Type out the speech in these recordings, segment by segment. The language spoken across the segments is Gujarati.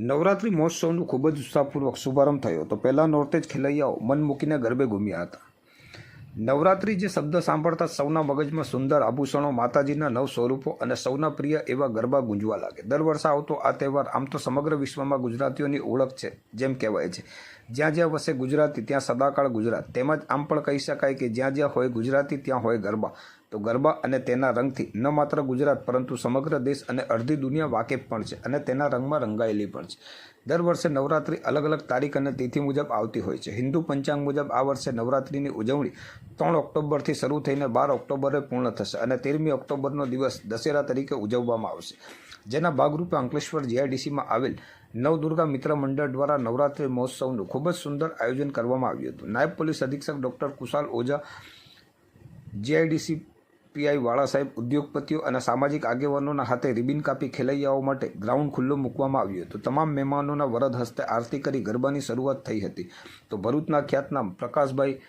નવરાત્રિ મહોત્સવનું ખૂબ જ ઉત્સાહપૂર્વક શુભારંભ થયો તો પહેલાં નોરતે જ ખેલૈયાઓ મન મૂકીને ગરબે ઘૂમ્યા હતા. નવરાત્રિ જે શબ્દ સાંભળતા સૌના મગજમાં સુંદર આભૂષણો, માતાજીના નવ સ્વરૂપો અને સૌના પ્રિય એવા ગરબા ગુંજવા લાગે દર વર્ષે આવતો આ તહેવાર આમ તો સમગ્ર વિશ્વમાં ગુજરાતીઓની ઓળખ છે જેમ કહેવાય છે. જ્યાં જ્યાં વસે ગુજરાતી, ત્યાં સદાકાળ ગુજરાત. તેમજ આમ પણ કહી શકાય કે જ્યાં જ્યાં હોય ગુજરાતી, ત્યાં હોય ગરબા. તો ગરબા અને તેના રંગથી ન માત્ર ગુજરાત, પરંતુ સમગ્ર દેશ અને અડધી દુનિયા વાકેફ પણ છે અને તેના રંગમાં રંગાયેલી પણ છે. દર વર્ષે નવરાત્રિ અલગ અલગ તારીખ અને તિથિ મુજબ આવતી હોય છે. હિન્દુ પંચાંગ મુજબ આ વર્ષે નવરાત્રિની ઉજવણી ત્રણ ઓક્ટોબરથી શરૂ થઈને બાર ઓક્ટોબરે પૂર્ણ થશે અને તેરમી ઓક્ટોબરનો દિવસ દશેરા તરીકે ઉજવવામાં આવશે. જેના ભાગરૂપે અંકલેશ્વર જીઆઈડીસીમાં આવેલ નવદુર્ગા મિત્ર મંડળ દ્વારા નવરાત્રિ મહોત્સવનું ખૂબ જ સુંદર આયોજન કરવામાં આવ્યું હતું. નાયબ પોલીસ અધિક્ષક doctor Kushal Ojha GIDC PI વાળા સાહેબ, ઉદ્યોગપતિઓ અને સામાજિક આગેવાનોના હાથે રિબિન કાપી ખેલૈયાઓ માટે ગ્રાઉન્ડ ખુલ્લું મૂકવામાં આવ્યું હતું. તમામ મહેમાનોના વરદ હસ્તે આરતી કરી ગરબાની શરૂઆત થઈ હતી. તો ભરૂચના ખ્યાતનામ પ્રકાશભાઈ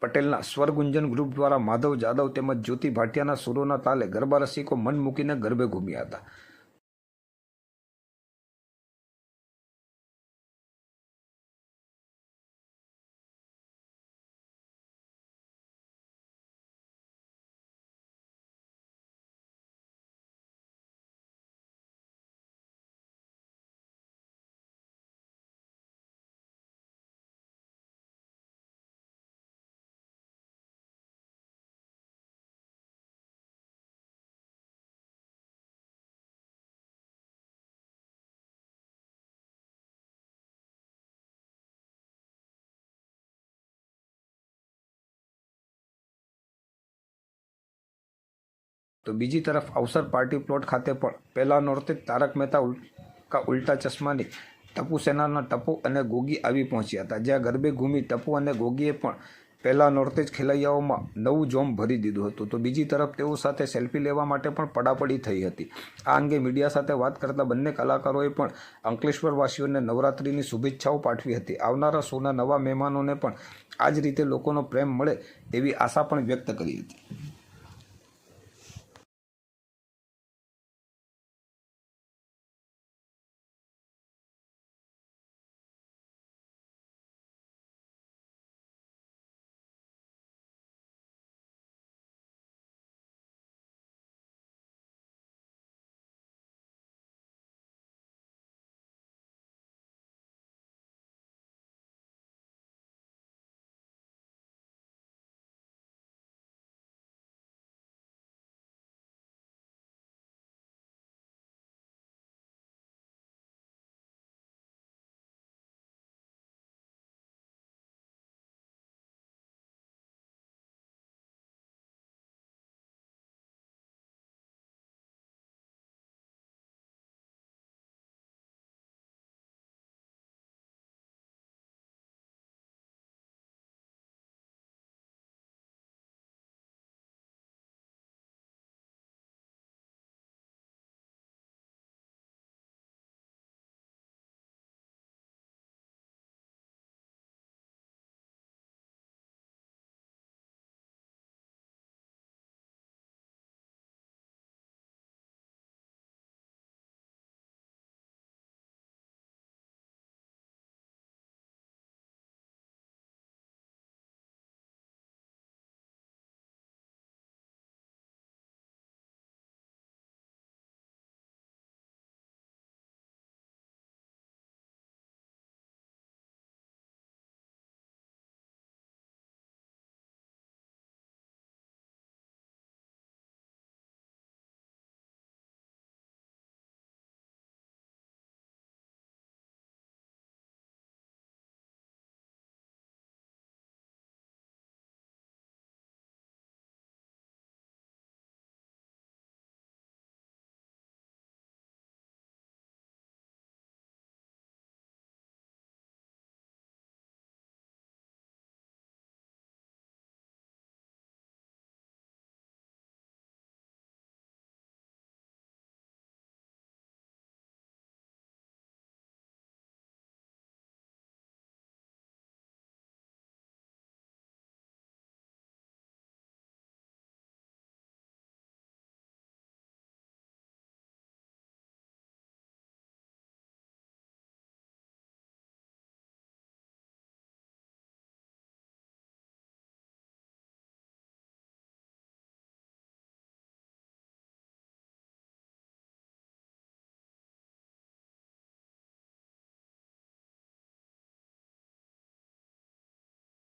પટેલના સ્વરગુંજન ગ્રુપ દ્વારા માધવ જાદવ તેમજ જ્યોતિ ભાટિયાના સુરોના તાલે ગરબા રસિકો મન મૂકીને ગરબે ઘૂમ્યા હતા. તો બીજી તરફ અવસર પાર્ટી પ્લોટ ખાતે પણ પહેલા નોરતે તારક મહેતા ઉલ્કા ઉલ્ટા ચશ્માની ટપુ સેનાના ટપુ અને ગોગી આવી પહોંચ્યા હતા. જ્યાં ગરબે ઘૂમી ટપુ અને ગોગીએ પણ પહેલા નોરતે જ ખેલૈયાઓમાં નવું જોમ ભરી દીધું હતું. તો બીજી તરફ તેઓ સાથે સેલ્ફી લેવા માટે પણ પડાપડી થઈ હતી. આ અંગે મીડિયા સાથે વાત કરતા બંને કલાકારોએ પણ અંકલેશ્વરવાસીઓને નવરાત્રિની શુભેચ્છાઓ પાઠવી હતી. આવનારા શોના નવા મહેમાનોને પણ આ જ રીતે લોકોનો પ્રેમ મળે એવી આશા પણ વ્યક્ત કરી હતી.